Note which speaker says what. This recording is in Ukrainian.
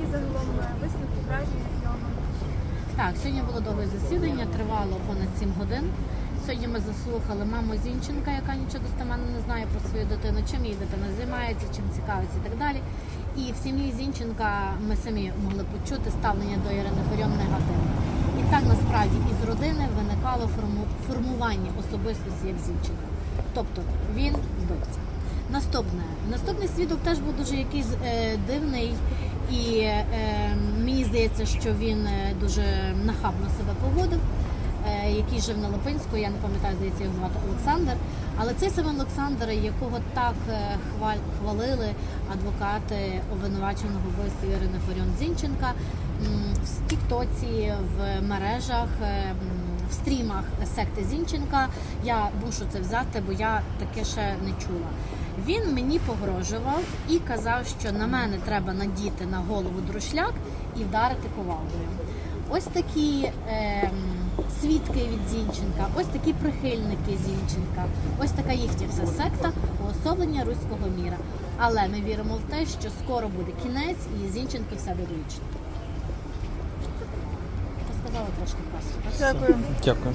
Speaker 1: які загалом е, висновки враження з нього?
Speaker 2: Так, сьогодні було довге засідання, тривало понад 7 годин. Сьогодні ми заслухали маму Зінченка, яка нічого достеменно не знає про свою дитину, чим її дитина займається, чим цікавиться і так далі. І в сім'ї Зінченка ми самі могли почути ставлення до Ірини Фаріон негативне. І так насправді із родини виникало форму- формування особистості як Зінченка. Тобто він вбивця. Наступне. Наступний свідок теж був дуже якийсь е, дивний, і е, мені здається, що він е, дуже нахабно себе поводив, е, який жив на Липинську, я не пам'ятаю, здається, його звати Олександр. Але цей саме Олександр, якого так е, хвалили адвокати обвинуваченого вбивства Ірини Фаріон Зінченка в Тіктоці, в мережах. Е, стрімах секти Зінченка я мушу це взяти, бо я таке ще не чула. Він мені погрожував і казав, що на мене треба надіти на голову друшляк і вдарити ковалдою. Ось такі ем, свідки від Зінченка, ось такі прихильники Зінченка, ось така їхня вся секта уособлення руського міра. Але ми віримо в те, що скоро буде кінець і Зінченки все вирішить. Розказала трошки просто.
Speaker 1: Дякую.
Speaker 3: Дякую.